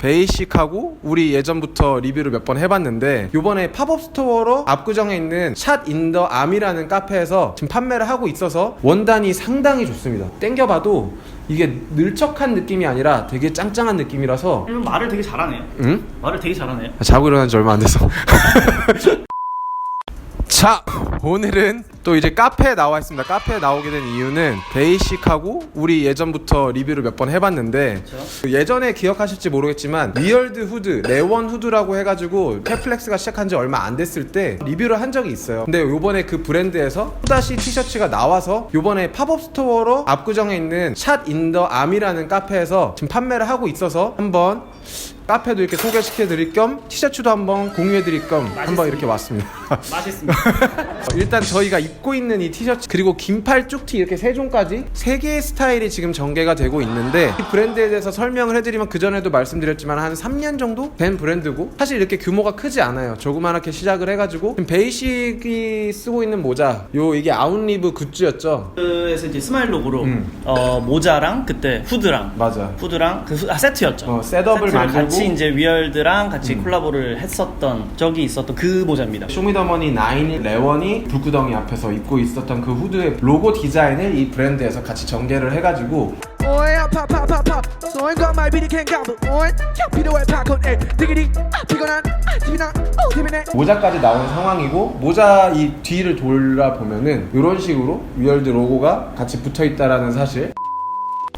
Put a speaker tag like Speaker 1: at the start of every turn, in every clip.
Speaker 1: 베이식하고 우리 예전부터 리뷰를 몇 번 해봤는데 요번에 팝업 스토어로 압구정에 있는 샷 인 더 암이라는 카페에서 지금 판매를 하고 있어서 원단이 상당히 좋습니다 땡겨봐도 이게 늘척한 느낌이 아니라 되게 짱짱한 느낌이라서
Speaker 2: 이분 말을 되게 잘하네요.
Speaker 1: 응?
Speaker 2: 말을 되게 잘하네요.
Speaker 1: 자고 일어난 지 얼마 안 돼서. 자, 오늘은 또 이제 카페에 나와 있습니다. 카페에 나오게 된 이유는 베이식하고 우리 예전부터 리뷰를 몇 번 해봤는데
Speaker 2: 그렇죠.
Speaker 1: 예전에 기억하실지 모르겠지만 리얼드 후드, 레원 후드라고 해가지고 캐플렉스가 시작한 지 얼마 안 됐을 때 리뷰를 한 적이 있어요. 근데 요번에 그 브랜드에서 또다시 티셔츠가 나와서 요번에 팝업 스토어로 압구정에 있는 샷 인더 암이라는 카페에서 지금 판매를 하고 있어서 한번 카페도 이렇게 소개시켜 드릴 겸 티셔츠도 한번 공유해 드릴 겸 한번 이렇게 왔습니다.
Speaker 2: 맛있습니다.
Speaker 1: 일단 저희가 입고 있는 이 티셔츠 그리고 긴팔 쭉티 이렇게 세 종까지 세 개의 스타일이 지금 전개가 되고 있는데 이 브랜드에 대해서 설명을 해드리면 그 전에도 말씀드렸지만 한 3년 정도 된 브랜드고 사실 이렇게 규모가 크지 않아요. 조그맣게 시작을 해가지고 베이식이 쓰고 있는 모자 요 이게 아웃리브 굿즈였죠.
Speaker 2: 그래서 이제 스마일 로고로
Speaker 1: 음.
Speaker 2: 어, 모자랑 그때 후드랑
Speaker 1: 맞아.
Speaker 2: 후드랑 그 후- 아, 세트였죠.
Speaker 1: 어, 셋업을
Speaker 2: 세트를
Speaker 1: 만들고.
Speaker 2: 같이 이제 위얼드랑 같이 콜라보를 했었던 적이 있었던 그 모자입니다.
Speaker 1: 쇼미더머니 9 레원이 불구덩이 앞에서 입고 있었던 그 후드의 로고 디자인을 이 브랜드에서 같이 전개를 해가지고
Speaker 3: 말비리 캔 가부. 필요해. 에, 디기디. 아, 피곤한. 오.
Speaker 1: 모자까지 나온 상황이고 모자 이 뒤를 돌아보면은 이런 식으로 위얼드 로고가 같이 붙어 있다라는 사실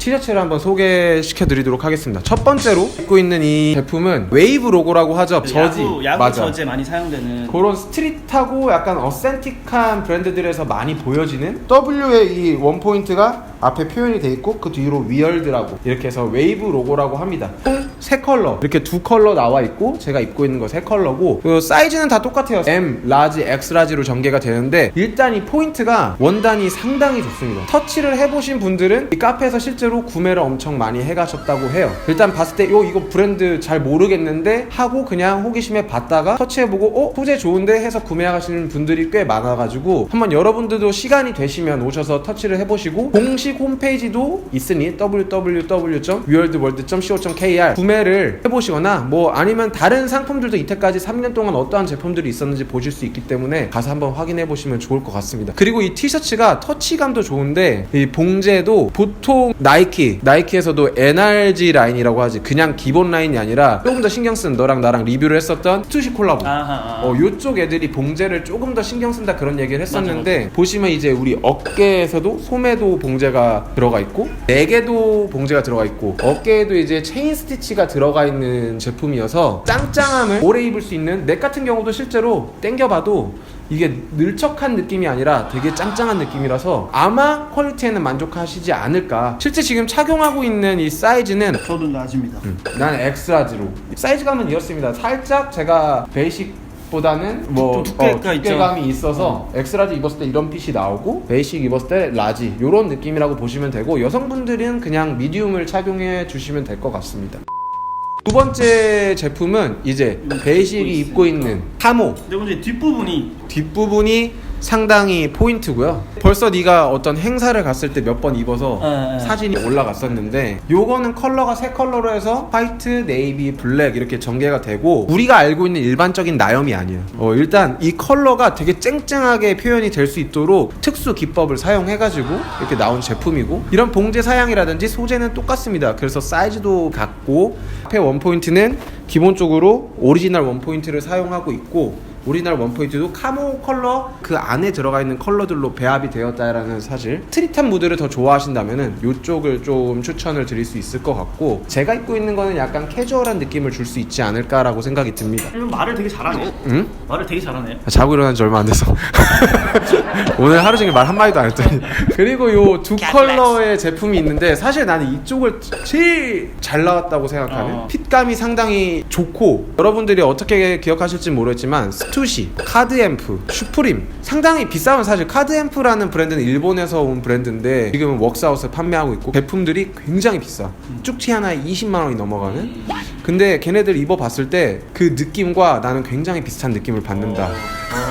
Speaker 1: 티셔츠를 한번 소개시켜 드리도록 하겠습니다. 첫 번째로 입고 있는 이 제품은 웨이브 로고라고 하죠. 저지.
Speaker 2: 그 야구, 야구
Speaker 1: 맞아.
Speaker 2: 저지에 많이 사용되는
Speaker 1: 그런 스트릿하고 약간 어센틱한 브랜드들에서 많이 보여지는 W의 이 원포인트가 앞에 표현이 돼 있고 그 뒤로 위얼드라고 이렇게 해서 웨이브 로고라고 합니다. 총세 컬러. 이렇게 두 컬러 나와 있고 제가 입고 있는 거 세 컬러고 그 사이즈는 다 똑같아요. M, 라지, X 라지로 전개가 되는데 일단 이 포인트가 원단이 상당히 좋습니다. 터치를 해보신 분들은 이 카페에서 실제로 구매를 엄청 많이 해가셨다고 해요. 일단 봤을 때 요 이거 브랜드 잘 모르겠는데 하고 그냥 호기심에 봤다가 터치해보고 어 소재 좋은데 해서 구매하시는 분들이 꽤 많아가지고 한번 여러분들도 시간이 되시면 오셔서 터치를 해보시고 공식 홈페이지도 있으니 www.weirdworld.co.kr 구매를 해보시거나 뭐 아니면 다른 상품들도 이때까지 3년 동안 어떠한 제품들이 있었는지 보실 수 있기 때문에 가서 한번 확인해 보시면 좋을 것 같습니다. 그리고 이 티셔츠가 터치감도 좋은데 이 봉제도 보통 나이키 나이키에서도 NRG 라인이라고 하지 그냥 기본 라인이 아니라 조금 더 신경 쓴 너랑 나랑 리뷰를 했었던 투시 콜라보
Speaker 2: 아하, 아.
Speaker 1: 어, 요쪽 애들이 봉제를 조금 더 신경 쓴다 그런 얘기를 했었는데 보시면 이제 우리 어깨에서도 소매도 봉제가 들어가 있고 내게도 봉제가 들어가 있고 어깨에도 이제 체인 스티치가 들어가 있는 제품이어서 짱짱함을 오래 입을 수 있는 넥 같은 경우도 실제로 땡겨봐도 이게 늘척한 느낌이 아니라 되게 짱짱한 느낌이라서 아마 퀄리티에는 만족하시지 않을까. 실제 지금 착용하고 있는 이 사이즈는
Speaker 2: 저도 낮입니다.
Speaker 1: 난 엑스라지로. 사이즈감은 이렇습니다. 살짝 제가 베이식 보다는 뭐
Speaker 2: 좀 두께가
Speaker 1: 어. 두께감이 있어서 엑스라지 입었을 때 이런 핏이 나오고 베이식 입었을 때 라지 이런 느낌이라고 보시면 되고 여성분들은 그냥 미디움을 착용해 주시면 될 것 같습니다. 두 번째 제품은 이제 베이식이 입고 있는 카모.
Speaker 2: 근데 먼저 뒷부분이
Speaker 1: 뒷부분이 상당히 포인트고요. 벌써 네가 어떤 행사를 갔을 때 몇 번 입어서
Speaker 2: 네, 네.
Speaker 1: 사진이 올라갔었는데 요거는 컬러가 세 컬러로 해서 화이트, 네이비, 블랙 이렇게 전개가 되고 우리가 알고 있는 일반적인 나염이 아니에요. 어, 일단 이 컬러가 되게 쨍쨍하게 표현이 될 수 있도록 특수 기법을 사용해가지고 이렇게 나온 제품이고 이런 봉제 사양이라든지 소재는 똑같습니다. 그래서 사이즈도 같고 앞에 원포인트는 기본적으로 오리지널 원포인트를 사용하고 있고 오리지널 원포인트도 카모 컬러 그 안에 들어가 있는 컬러들로 배합이 되었다라는 사실 스트릿한 무드를 더 좋아하신다면은 이쪽을 좀 추천을 드릴 수 있을 것 같고 제가 입고 있는 거는 약간 캐주얼한 느낌을 줄 수 있지 않을까라고 생각이 듭니다
Speaker 2: 이분 말을 되게 잘하네요.
Speaker 1: 응?
Speaker 2: 말을 되게 잘하네요.
Speaker 1: 자고 일어난 지 얼마 안 돼서 오늘 하루 종일 말 한마디도 안 했더니 그리고 요 두 컬러의 제품이 있는데 사실 나는 이쪽을 제일 잘 나왔다고 생각하는
Speaker 2: 어.
Speaker 1: 핏감이 상당히 좋고 여러분들이 어떻게 기억하실지 모르겠지만 스투시, 카드앰프, 슈프림. 상당히 비싸면 사실 카드앰프라는 브랜드는 일본에서 온 브랜드인데 지금은 웍스아웃에 판매하고 있고 제품들이 굉장히 비싸. 쭉티 하나에 20만 원이 넘어가는? 근데 걔네들 입어봤을 때 그 느낌과 나는 굉장히 비슷한 느낌을 받는다.
Speaker 2: 오.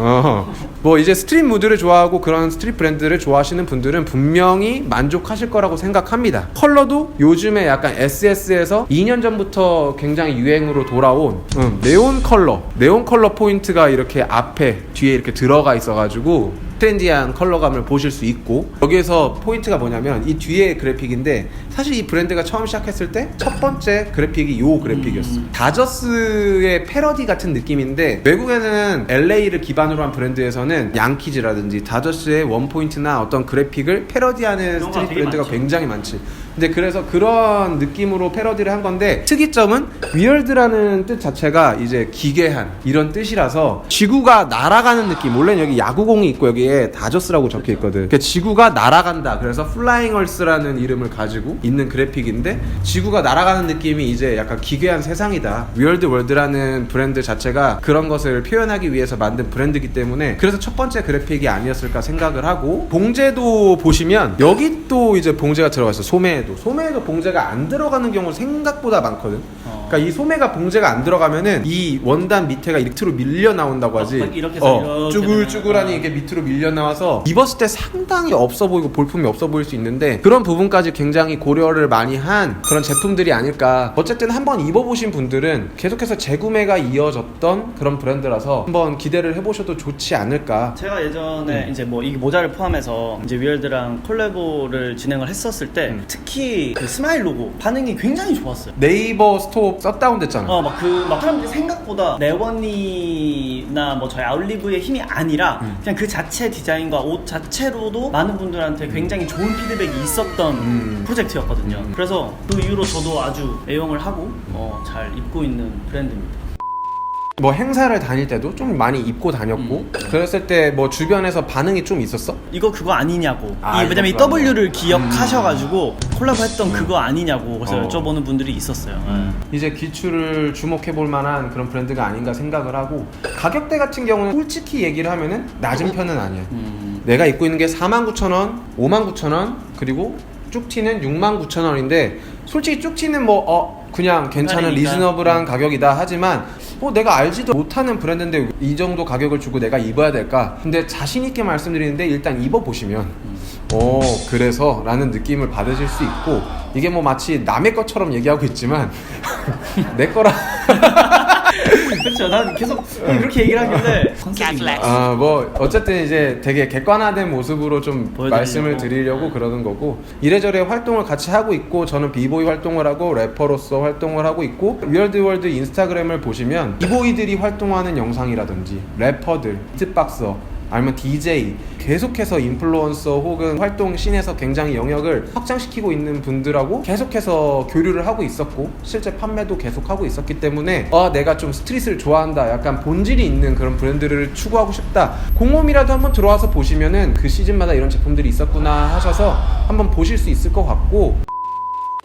Speaker 1: 어. 뭐 이제 스트릿 무드를 좋아하고 그런 스트릿 브랜드를 좋아하시는 분들은 분명히 만족하실 거라고 생각합니다. 컬러도 요즘에 약간 SS에서 2년 전부터 굉장히 유행으로 돌아온 음, 네온 컬러, 네온 컬러 포인트가 이렇게 앞에 뒤에 이렇게 들어가 있어가지고 트렌디한 컬러감을 보실 수 있고 여기에서 포인트가 뭐냐면 이 뒤에 그래픽인데 사실 이 브랜드가 처음 시작했을 때 첫 번째 그래픽이 요 그래픽이었어 다저스의 패러디 같은 느낌인데 외국에는 LA를 기반으로 한 브랜드에서는 양키즈라든지 다저스의 원포인트나 어떤 그래픽을 패러디하는 스트릿 브랜드가
Speaker 2: 많죠.
Speaker 1: 굉장히 많지 근데 그래서 그런 느낌으로 패러디를 한 건데 특이점은 위얼드라는 뜻 자체가 이제 기괴한 이런 뜻이라서 지구가 날아가는 느낌. 원래는 여기 야구공이 있고 여기에 다저스라고 적혀 있거든. 그러니까 지구가 날아간다. 그래서 플라잉 얼스라는 이름을 가지고 있는 그래픽인데 지구가 날아가는 느낌이 이제 약간 기괴한 세상이다. 위얼드 월드라는 브랜드 자체가 그런 것을 표현하기 위해서 만든 브랜드이기 때문에 그래서 첫 번째 그래픽이 아니었을까 생각을 하고 봉제도 보시면 여기 또 이제 봉제가 들어가 있어. 소매에도 소매에도 봉제가 안 들어가는 경우 생각보다 많거든
Speaker 2: 어.
Speaker 1: 그러니까 이 소매가 봉제가 안 들어가면은 이 원단 밑에가 밑으로 밀려 나온다고 하지
Speaker 2: 어, 이렇게 해서
Speaker 1: 어,
Speaker 2: 이렇게
Speaker 1: 쭈글쭈글하니
Speaker 2: 되면, 어.
Speaker 1: 이게 밑으로 밀려 나와서 입었을 때 상당히 없어 보이고 볼품이 없어 보일 수 있는데 그런 부분까지 굉장히 고려를 많이 한 그런 제품들이 아닐까 어쨌든 한번 입어보신 분들은 계속해서 재구매가 이어졌던 그런 브랜드라서 한번 기대를 해보셔도 좋지 않을까
Speaker 2: 제가 예전에
Speaker 1: 음.
Speaker 2: 이제 뭐 이 모자를 포함해서 이제 위얼드랑 콜라보를 진행을 했었을 때
Speaker 1: 음.
Speaker 2: 특히 그 스마일 로고 반응이 굉장히 좋았어요.
Speaker 1: 네이버 스토어 셧다운 됐잖아
Speaker 2: 어 막 그 막 사람들이 생각보다 레원이나 뭐 저희 아울리브의 힘이 아니라
Speaker 1: 음.
Speaker 2: 그냥 그 자체 디자인과 옷 자체로도 많은 분들한테 굉장히 좋은 피드백이 있었던
Speaker 1: 음.
Speaker 2: 프로젝트였거든요. 그래서 그 이후로 저도 아주 애용을 하고 어, 잘 입고 있는 브랜드입니다.
Speaker 1: 뭐 행사를 다닐 때도 좀 많이 입고 다녔고 그랬을 때 뭐 주변에서 반응이 좀 있었어?
Speaker 2: 이거 그거 아니냐고.
Speaker 1: 아,
Speaker 2: 이 왜냐면 이
Speaker 1: 이거
Speaker 2: W를 기억하셔가지고 콜라보 했던 그거 아니냐고 그래서
Speaker 1: 어.
Speaker 2: 여쭤보는 분들이 있었어요. 예.
Speaker 1: 이제 기출을 주목해 볼 만한 그런 브랜드가 아닌가 생각을 하고 가격대 같은 경우는 솔직히 얘기를 하면은 낮은 편은 아니야.
Speaker 2: 음.
Speaker 1: 내가 입고 있는 게 49,000원, 59,000원, 그리고 쭉티는 69,000원인데 솔직히 쭉티는 뭐 어, 그냥 괜찮은
Speaker 2: 편이니까.
Speaker 1: 리즈너블한 가격이다 하지만 어, 내가 알지도 못하는 브랜드인데 이 정도 가격을 주고 내가 입어야 될까? 근데 자신 있게 말씀드리는데 일단 입어 보시면 어 그래서 라는 느낌을 받으실 수 있고 이게 뭐 마치 남의 것처럼 얘기하고 있지만 내 거라
Speaker 2: 그렇죠. 난 계속 그렇게 얘기를 하길래 컨셉인가.
Speaker 1: 아 뭐 어쨌든 이제 되게 객관화된 모습으로 좀
Speaker 2: 보여드리려고.
Speaker 1: 말씀을 드리려고 그러는 거고 이래저래 활동을 같이 하고 있고 저는 비보이 활동을 하고 래퍼로서 활동을 하고 있고 위얼드월드 인스타그램을 보시면 비보이들이 활동하는 영상이라든지 래퍼들 비트박서 아니면 DJ 계속해서 인플루언서 혹은 활동 씬에서 굉장히 영역을 확장시키고 있는 분들하고 계속해서 교류를 하고 있었고 실제 판매도 계속 하고 있었기 때문에 아 내가 좀 스트릿을 좋아한다 약간 본질이 있는 그런 브랜드를 추구하고 싶다. 공홈이라도 한번 들어와서 보시면은 그 시즌마다 이런 제품들이 있었구나 하셔서 한번 보실 수 있을 것 같고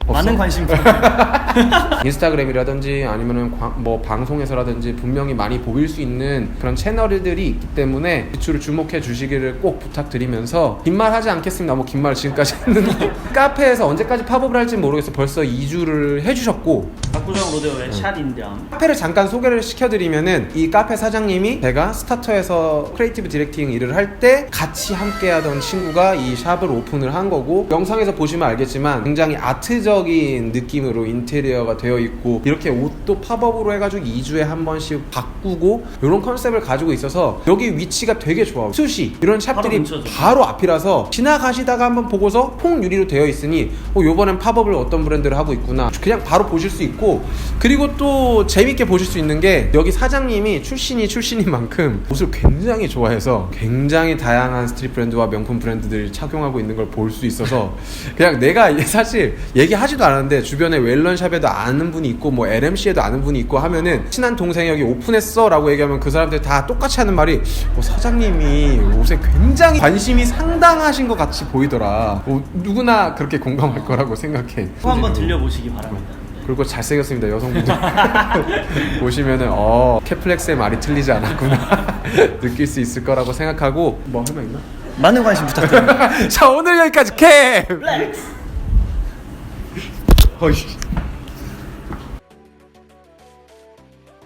Speaker 2: 많은 관심 부탁
Speaker 1: 인스타그램이라든지 아니면은 광- 뭐 방송에서라든지 분명히 많이 보일 수 있는 그런 채널들이 있기 때문에 기출을 주목해 주시기를 꼭 부탁드리면서 긴 말 하지 않겠습니다. 뭐긴말 지금까지 했는데 카페에서 언제까지 팝업을 할지 모르겠어. 벌써 2주를 해주셨고
Speaker 2: 박구정 로데오의 샷인담.
Speaker 1: 카페를 잠깐 소개를 시켜드리면은 이 카페 사장님이 제가 스타터에서 크리에이티브 디렉팅 일을 할 때 같이 함께하던 친구가 이 샵을 오픈을 한 거고 영상에서 보시면 알겠지만 굉장히 아트적 인 느낌으로 인테리어가 되어 있고 이렇게 옷도 팝업으로 해가지고 2주에 한 번씩 바꾸고 이런 컨셉을 가지고 있어서 여기 위치가 되게 좋아 수시 이런
Speaker 2: 바로
Speaker 1: 샵들이
Speaker 2: 근처죠.
Speaker 1: 바로 앞이라서 지나가시다가 한번 보고서 폭유리로 되어 있으니 어, 요번엔 팝업을 어떤 브랜드를 하고 있구나 그냥 바로 보실 수 있고 그리고 또 재밌게 보실 수 있는 게 여기 사장님이 출신이 출신인 만큼 옷을 굉장히 좋아해서 굉장히 다양한 스트릿 브랜드와 명품 브랜드들이 착용하고 있는 걸 볼 수 있어서 그냥 내가 사실 얘기하 지도 않았는데 주변에 웰런샵에도 아는 분이 있고 뭐 LMC에도 아는 분이 있고 하면은 친한 동생이 여기 오픈했어 라고 얘기하면 그 사람들 다 똑같이 하는 말이 어, 사장님이 옷에 굉장히 관심이 상당하신 것 같이 보이더라 어, 누구나 그렇게 공감할 거라고 생각해
Speaker 2: 또 한번 들려보시기 바랍니다.
Speaker 1: 그리고 잘생겼습니다 여성분들 보시면은 어 캐플렉스의 말이 틀리지 않았구나 느낄 수 있을 거라고 생각하고 뭐 할 말 있나?
Speaker 2: 많은 관심 부탁드립니다.
Speaker 1: 자 오늘 여기까지 캠
Speaker 2: 플렉스.
Speaker 1: 어이